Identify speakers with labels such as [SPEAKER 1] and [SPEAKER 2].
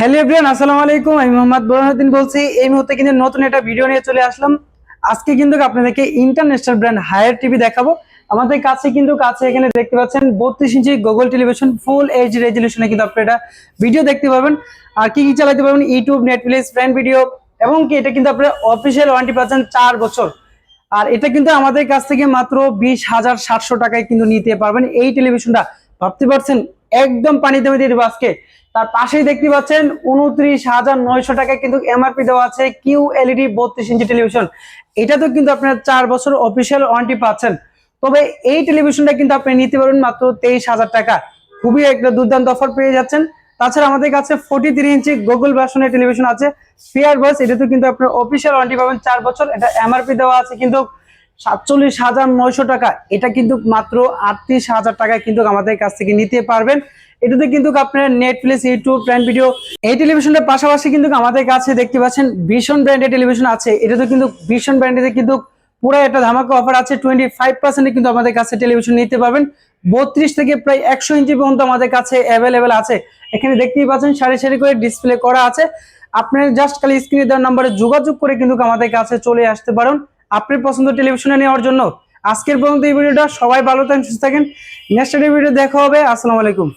[SPEAKER 1] Hello everyone আসসালামু আলাইকুম। আমি মোহাম্মদ বোরহানুদ্দিন বলছি। এই মুহূর্তে কিন্তু নতুন একটা ভিডিও নিয়ে চলে আসলাম। আজকে কিন্তু আপনাদেরকে ইন্টারন্যাশনাল ব্র্যান্ড হায়ার টিভি দেখাবো। আমাদের কাছে কিন্তু কাছে এখানে দেখতে পাচ্ছেন বত্রিশ inch Google television full H রেজলিউশনে কিন্তু আপনি এটা ভিডিও দেখতে পাবেন। আর কি কি চালাতে পারবেন? ইউটিউব নেটফ্লিক্স ফ্রেন্ড ভিডিও এবং কি এটা কিন্তু আপনার অফিসিয়াল ওয়ারেন্টি পাচ্ছেন চার বছর। আর এটা কিন্তু আমাদের কাছ থেকে মাত্র বিশ হাজার সাতশো টাকায় কিন্তু নিতে পারবেন। এই টেলিভিশনটা ভাবতে পারছেন একদম পানিতে দামে দিয়ে দেবো আজকে। তার পাশেই দেখতে পাচ্ছেন উনত্রিশ হাজার নয়শো টাকায় কিন্তু এমআরপি দেওয়া আছে কিউ এলইডি বত্রিশ ইঞ্চি টেলিভিশন। এটা তো কিন্তু আপনার চার বছর অফিসিয়াল ওয়ারেন্টি পাচ্ছেন। তবে এই টেলিভিশনটা কিন্তু আপনি নিতে পারবেন মাত্র তেইশ হাজার টাকা। খুবই একটা দুর্দান্ত অফার পেয়ে যাচ্ছেন। তাছাড়া আমাদের কাছে ফোর্টি থ্রি ইঞ্চি গুগল ভার্সনের টেলিভিশন আছে। ফেয়ার বাস এটা তো কিন্তু আপনার অফিসিয়াল ওয়ারেন্টি পাবেন চার বছর। এটা এমআরপি দেওয়া আছে কিন্তু সাতচল্লিশ হাজার নয়শো টাকা। এটা কিন্তু মাত্র আটত্রিশ হাজার টাকায় কিন্তু আমাদের কাছ থেকে নিতে পারবেন। এটাতে কিন্তু আপনার নেটফ্লিক্স ইউটিউব প্রাইম ভিডিও এই টেলিভিশনটার পাশাপাশি কিন্তু আমাদের কাছে দেখতে পাচ্ছেন ভীষণ ব্র্যান্ডের টেলিভিশন আছে। এটাতে কিন্তু ভীষণ ব্র্যান্ডের কিন্তু পুরো একটা ধামাকা অফার আছে। টোয়েন্টি ফাইভ পার্সেন্টে কিন্তু আমাদের কাছে টেলিভিশন নিতে পারবেন। বত্রিশ থেকে প্রায় একশো ইঞ্চি পর্যন্ত আমাদের কাছে অ্যাভেলেবেল আছে। এখানে দেখতেই পাচ্ছেন সারি সারি করে ডিসপ্লে করা আছে। আপনার জাস্ট খালি স্ক্রিনে দেওয়ার নাম্বারে যোগাযোগ করে কিন্তু আমাদের কাছে চলে আসতে পারেন। আপনার পছন্দ টেলিভিশনে নেওয়ার জন্য। আজকের পর্যন্ত এই ভিডিওটা, সবাই ভালো থাকেন, সুস্থ থাকেন। নেক্সট ভিডিও দেখা হবে। আসসালামু আলাইকুম।